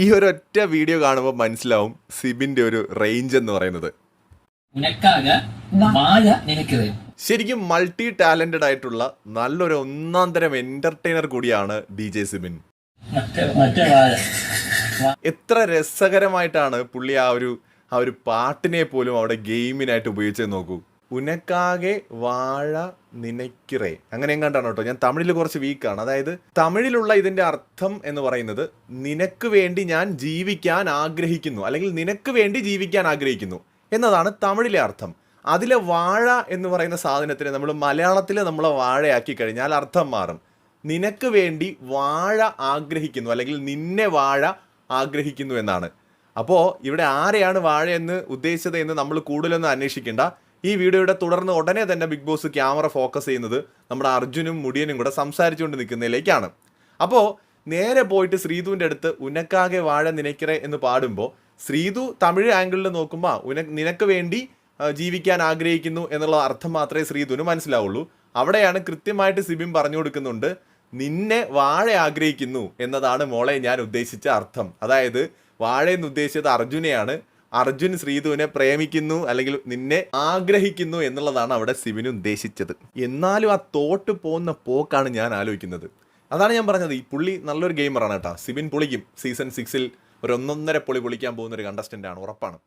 ഈ ഒരു ഒറ്റ വീഡിയോ കാണുമ്പോൾ മനസ്സിലാവും സിബിന്റെ ഒരു റേഞ്ച് എന്ന് പറയുന്നത്. ശരിക്കും മൾട്ടി ടാലന്റഡ് ആയിട്ടുള്ള നല്ലൊരു ഒന്നാം തരം എന്റർടൈനർ കൂടിയാണ് ഡി ജെ സിബിൻ. എത്ര രസകരമായിട്ടാണ് പുള്ളി ആ ഒരു ആ ഒരു പാട്ടിനെ പോലും അവിടെ ഗെയിമിനായിട്ട് ഉപയോഗിച്ചത് നോക്കൂ. ഉനക്കാകെ വാഴ നിനക്കിറേ അങ്ങനെ എങ്ങാണ്ടാണ് കേട്ടോ. ഞാൻ തമിഴിൽ കുറച്ച് വീക്കാണ് അതായത് തമിഴിലുള്ള ഇതിന്റെ അർത്ഥം എന്ന് പറയുന്നത് നിനക്ക് വേണ്ടി ഞാൻ ജീവിക്കാൻ ആഗ്രഹിക്കുന്നു. അല്ലെങ്കിൽ നിനക്ക് വേണ്ടി ജീവിക്കാൻ ആഗ്രഹിക്കുന്നു. എന്നതാണ് തമിഴിലെ അർത്ഥം. അതിലെ വാഴ എന്ന് പറയുന്ന സാധനത്തിന് നമ്മൾ മലയാളത്തിൽ നമ്മൾ വാഴയാക്കി കഴിഞ്ഞാൽ അർത്ഥം മാറും. നിനക്ക് വേണ്ടി വാഴ ആഗ്രഹിക്കുന്നു. അല്ലെങ്കിൽ നിന്നെ വാഴ ആഗ്രഹിക്കുന്നു എന്നാണ്. അപ്പോൾ ഇവിടെ ആരെയാണ് വാഴ എന്ന് ഉദ്ദേശിച്ചത് എന്ന് നമ്മൾ കൂടുതലൊന്നും അന്വേഷിക്കേണ്ട. ഈ വീഡിയോയുടെ തുടർന്ന് ഉടനെ തന്നെ ബിഗ് ബോസ് ക്യാമറ ഫോക്കസ് ചെയ്യുന്നത് നമ്മുടെ അർജുനും മുടിയനും കൂടെ സംസാരിച്ചുകൊണ്ട് നിൽക്കുന്നതിലേക്കാണ്. അപ്പോൾ നേരെ പോയിട്ട് ശ്രീതുവിന്റെ അടുത്ത് ഉനക്കാകെ വാഴ നിനക്കറെ എന്ന് പാടുമ്പോൾ ശ്രീതു തമിഴ് ആംഗിളിൽ നോക്കുമ്പോൾ ഉന നിനക്ക് വേണ്ടി ജീവിക്കാൻ ആഗ്രഹിക്കുന്നു എന്നുള്ള അർത്ഥം മാത്രമേ ശ്രീതുവിന് മനസ്സിലാവുള്ളൂ. അവിടെയാണ് കൃത്യമായിട്ട് സിബിൻ പറഞ്ഞു കൊടുക്കുന്നുണ്ട് നിന്നെ വാഴ ആഗ്രഹിക്കുന്നു എന്നതാണ് മോളെ ഞാൻ ഉദ്ദേശിച്ച അർത്ഥം. അതായത് വാഴ എന്ന് ഉദ്ദേശിച്ചത് അർജുനെയാണ്. അർജുൻ ശ്രീതുവിനെ പ്രേമിക്കുന്നു അല്ലെങ്കിൽ നിന്നെ ആഗ്രഹിക്കുന്നു എന്നുള്ളതാണ് അവിടെ സിബിന് ഉദ്ദേശിച്ചത്. എന്നാലും ആ തോട്ട് പോകുന്ന പോക്കാണ് ഞാൻ ആലോചിക്കുന്നത്. അതാണ് ഞാൻ പറഞ്ഞത്. ഈ പുള്ളി നല്ലൊരു ഗെയിമറാണ് കേട്ടോ. സിബിൻ പൊളിക്കും. സീസൺ സിക്സിൽ ഒരു ഒന്നൊന്നര പൊളി പൊളിക്കാൻ പോകുന്ന ഒരു കണ്ടസ്റ്റന്റ് ആണ്. ഉറപ്പാണ്.